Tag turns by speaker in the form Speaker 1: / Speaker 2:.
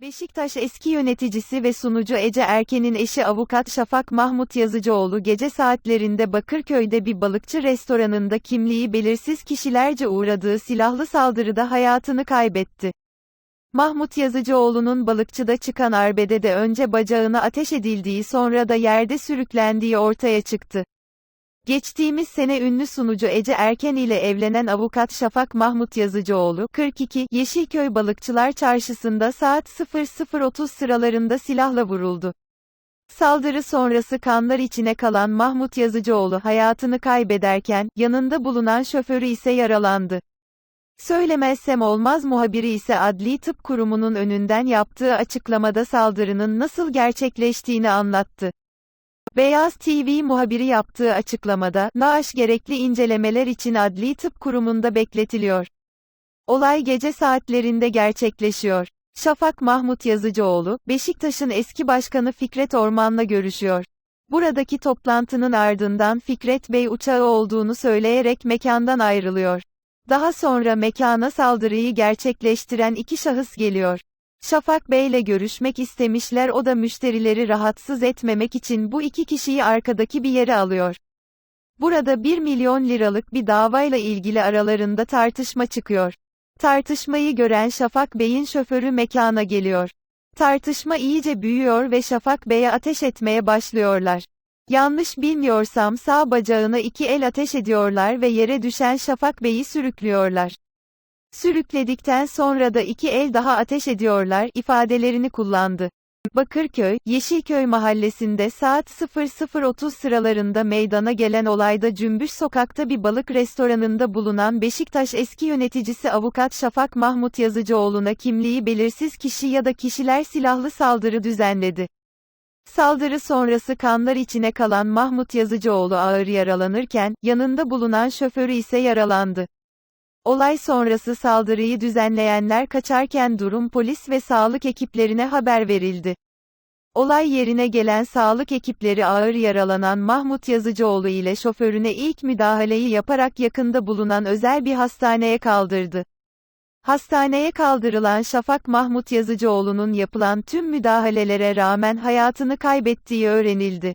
Speaker 1: Beşiktaş eski yöneticisi ve sunucu Ece Erken'in eşi avukat Şafak Mahmut Yazıcıoğlu gece saatlerinde Bakırköy'de bir balıkçı restoranında kimliği belirsiz kişilerce uğradığı silahlı saldırıda hayatını kaybetti. Mahmut Yazıcıoğlu'nun balıkçıda çıkan arbede de önce bacağına ateş edildiği sonra da yerde sürüklendiği ortaya çıktı. Geçtiğimiz sene ünlü sunucu Ece Erken ile evlenen avukat Şafak Mahmut Yazıcıoğlu, 42, Yeşilköy Balıkçılar Çarşısı'nda saat 00.30 sıralarında silahla vuruldu. Saldırı sonrası kanlar içine kalan Mahmut Yazıcıoğlu hayatını kaybederken, yanında bulunan şoförü ise yaralandı. Söylemezsem olmaz muhabiri ise Adli Tıp Kurumu'nun önünden yaptığı açıklamada saldırının nasıl gerçekleştiğini anlattı. Beyaz TV muhabiri yaptığı açıklamada, Naaş gerekli incelemeler için Adli Tıp Kurumu'nda bekletiliyor. Olay gece saatlerinde gerçekleşiyor. Şafak Mahmut Yazıcıoğlu, Beşiktaş'ın eski başkanı Fikret Orman'la görüşüyor. Buradaki toplantının ardından Fikret Bey uçağı olduğunu söyleyerek mekandan ayrılıyor. Daha sonra mekana saldırıyı gerçekleştiren iki şahıs geliyor. Şafak Bey'le görüşmek istemişler o da müşterileri rahatsız etmemek için bu iki kişiyi arkadaki bir yere alıyor. Burada 1 milyon liralık bir davayla ilgili aralarında tartışma çıkıyor. Tartışmayı gören Şafak Bey'in şoförü mekana geliyor. Tartışma iyice büyüyor ve Şafak Bey'e ateş etmeye başlıyorlar. Yanlış bilmiyorsam sağ bacağına iki el ateş ediyorlar ve yere düşen Şafak Bey'i sürüklüyorlar. Sürükledikten sonra da iki el daha ateş ediyorlar ifadelerini kullandı. Bakırköy, Yeşilköy mahallesinde saat 00.30 sıralarında meydana gelen olayda Cümbüş Sokak'ta bir balık restoranında bulunan Beşiktaş eski yöneticisi avukat Şafak Mahmut Yazıcıoğlu'na kimliği belirsiz kişi ya da kişiler silahlı saldırı düzenledi. Saldırı sonrası kanlar içine kalan Mahmut Yazıcıoğlu ağır yaralanırken, yanında bulunan şoförü ise yaralandı. Olay sonrası saldırıyı düzenleyenler kaçarken durum polis ve sağlık ekiplerine haber verildi. Olay yerine gelen sağlık ekipleri ağır yaralanan Mahmut Yazıcıoğlu ile şoförüne ilk müdahaleyi yaparak yakında bulunan özel bir hastaneye kaldırdı. Hastaneye kaldırılan Şafak Mahmut Yazıcıoğlu'nun yapılan tüm müdahalelere rağmen hayatını kaybettiği öğrenildi.